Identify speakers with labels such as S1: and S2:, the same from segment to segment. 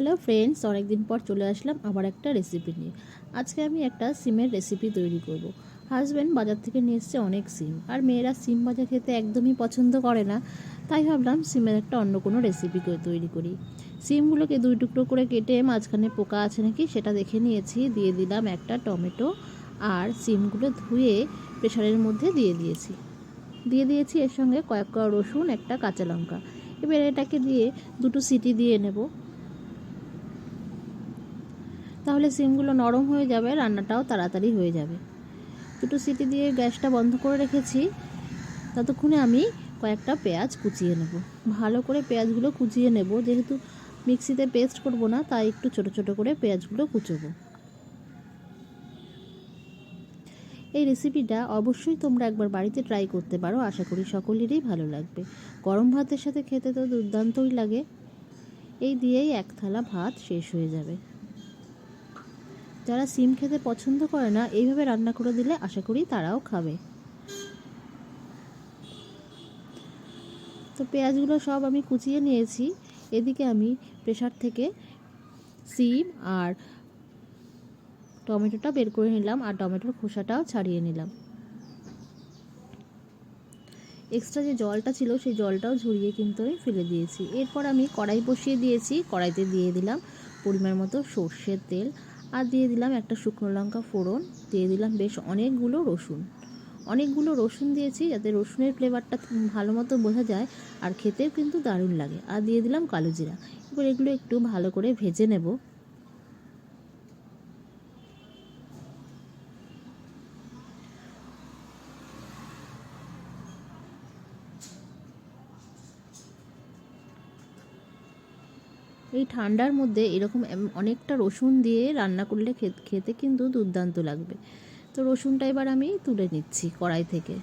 S1: Hello friends, অনেকদিন পর চলে আসলাম আবার একটা রেসিপি নিয়ে। আজকে আমি একটা সিমের রেসিপি তৈরি করব। হাজব্যান্ড বাজার থেকে নিয়ে এসছে অনেক সিম, আর মেয়েরা সিম ভাজা খেতে একদমই পছন্দ করে না, তাই ভাবলাম সিমের একটা অন্য কোনো রেসিপি তৈরি করি। সিমগুলোকে দুই টুকরো করে কেটে মাঝখানে পোকা আছে নাকি সেটা দেখে নিয়েছি, দিয়ে দিলাম একটা টমেটো, আর সিমগুলো ধুয়ে প্রেশারের মধ্যে দিয়ে দিয়েছি। দিয়ে দিয়েছি এর সঙ্গে কয়েক কয়া রসুন, একটা কাঁচা লঙ্কা। এবার এটাকে দিয়ে দুটো সিটি দিয়ে নেব। তাহলে সিমগুলো নরম হয়ে যাবে, রান্নাটাও তাড়াতাড়ি হয়ে যাবে। দুটো সিটি দিয়ে গ্যাসটা বন্ধ করে রেখেছি। ততক্ষণে আমি কয়েকটা পেঁয়াজ কুচিয়ে নেব। ভালো করে পেঁয়াজগুলো কুচিয়ে নেব। যেহেতু মিক্সিতে পেস্ট করব না, তাই একটু ছোট ছোট করে পেঁয়াজগুলো কুচোবো। এই রেসিপিটা অবশ্যই তোমরা একবার বাড়িতে ট্রাই করতে পারো। আশা করি সকলেরই ভালো লাগবে। গরম ভাতের সাথে খেতে তো দুর্দান্তই লাগে। এই দিয়েই এক থালা ভাত শেষ হয়ে যাবে। যারা সিম খেতে পছন্দ করে না, এইভাবে রান্না করে দিলে আশা করি তারাও খাবে। তো পেঁয়াজগুলো সব আমি কুচিয়ে নিয়েছি। এদিকে আমি প্রেশার থেকে সিম আর টমেটোটা বের করে নিলাম আর টমেটোর খোসাটাও ছাড়িয়ে নিলাম। এক্সট্রা যে জলটা ছিল, সেই জলটাও ঝরিয়ে কিন্তু আমি ফেলে দিয়েছি। এরপর আমি কড়াই বসিয়ে দিয়েছি। কড়াইতে দিয়ে দিলাম পরিমাণ মতো সর্ষের তেল আর দিয়ে দিলাম একটা শুকনো লঙ্কা ফোড়ন, দিয়ে দিলাম বেশ অনেকগুলো রসুন। অনেকগুলো রসুন দিয়েছি যাতে রসুনের ফ্লেভারটা ভালো মতো বোঝা যায় আর খেতেও কিন্তু দারুণ লাগে। আর দিয়ে দিলাম কালো জিরা। এবার এগুলো একটু ভালো করে ভেজে নেব। এই ঠান্ডার মধ্যে এরকম অনেকটা রসুন দিয়ে রান্না করলে খেতে কিন্তু দুর্দান্ত লাগবে। তো রসুনটা এবার আমি তুলে নিচ্ছি কড়াই থেকে।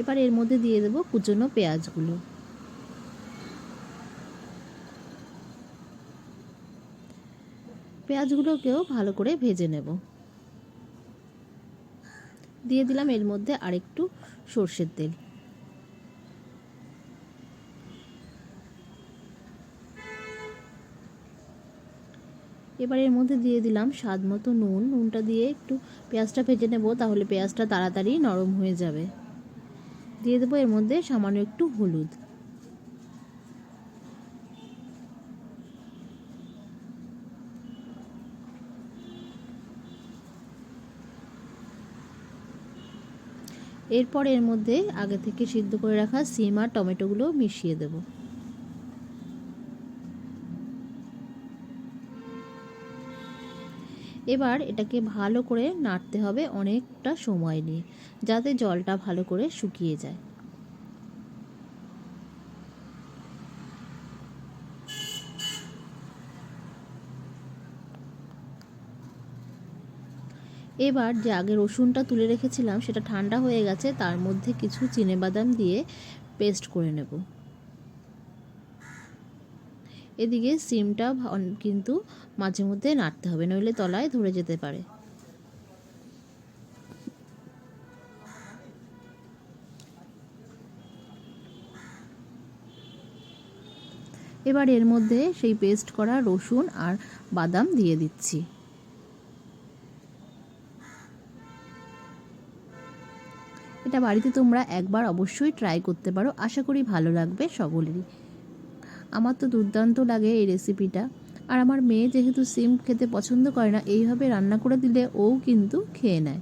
S1: এবার এর মধ্যে দিয়ে দেবো কুচনো পেঁয়াজগুলো। পেঁয়াজগুলোকেও ভালো করে ভেজে নেব। দিয়ে দিলাম এর মধ্যে আরেকটু সর্ষের তেল। এবার এর মধ্যে দিয়ে দিলাম স্বাদ মতো নুন। নুনটা দিয়ে একটু পেঁয়াজটা ভেজে নেব, তাহলে পেঁয়াজটা তাড়াতাড়ি নরম হয়ে যাবে। দিয়ে দেবো এর মধ্যে সামান্য একটু হলুদ। এরপর এর মধ্যে আগে থেকে সিদ্ধ করে রাখা সিম আর টমেটোগুলো মিশিয়ে দেবো। এবার এটাকে ভালো করে নাড়তে হবে অনেকটা সময় নিয়ে, যাতে জলটা ভালো করে শুকিয়ে যায়। এবার যে আগে রসুনটা তুলে রেখেছিলাম, সেটা ঠান্ডা হয়ে গেছে, তার মধ্যে কিছু বাদাম দিয়ে পেস্ট করে নেব। এদিকে সিমটা কিন্তু মাঝে মধ্যে নাড়তে হবে, নইলে তলায় ধরে যেতে পারে। এবার এর মধ্যে সেই পেস্ট করা রসুন আর বাদাম দিয়ে দিচ্ছি। এটা বাড়িতে তোমরা একবার অবশ্যই ট্রাই করতে পারো। আশা করি ভালো লাগবে সকলেরই। আমার তো দুর্দান্ত লাগে এই রেসিপিটা আর আমার মেয়ে যেহেতু সিম খেতে পছন্দ করে না, এইভাবে রান্না করে দিলে ও কিন্তু খেয়ে নেয়।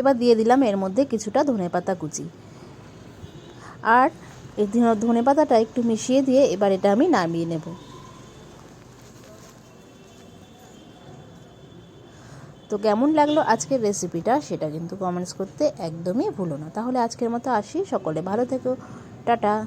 S1: এবার দিয়ে দিলাম এর মধ্যে কিছুটা ধনে পাতা কুচি। আর এই ধনে পাতাটা একটু মিশিয়ে দিয়ে এবার এটা আমি নামিয়ে নেব। তো কেমন লাগল আজকের রেসিপিটা সেটা কিন্তু কমেন্টস করতে একদমই ভুলো না। তাহলে আজকের মতো আসি। সকলে ভালো থেকো। টাটা।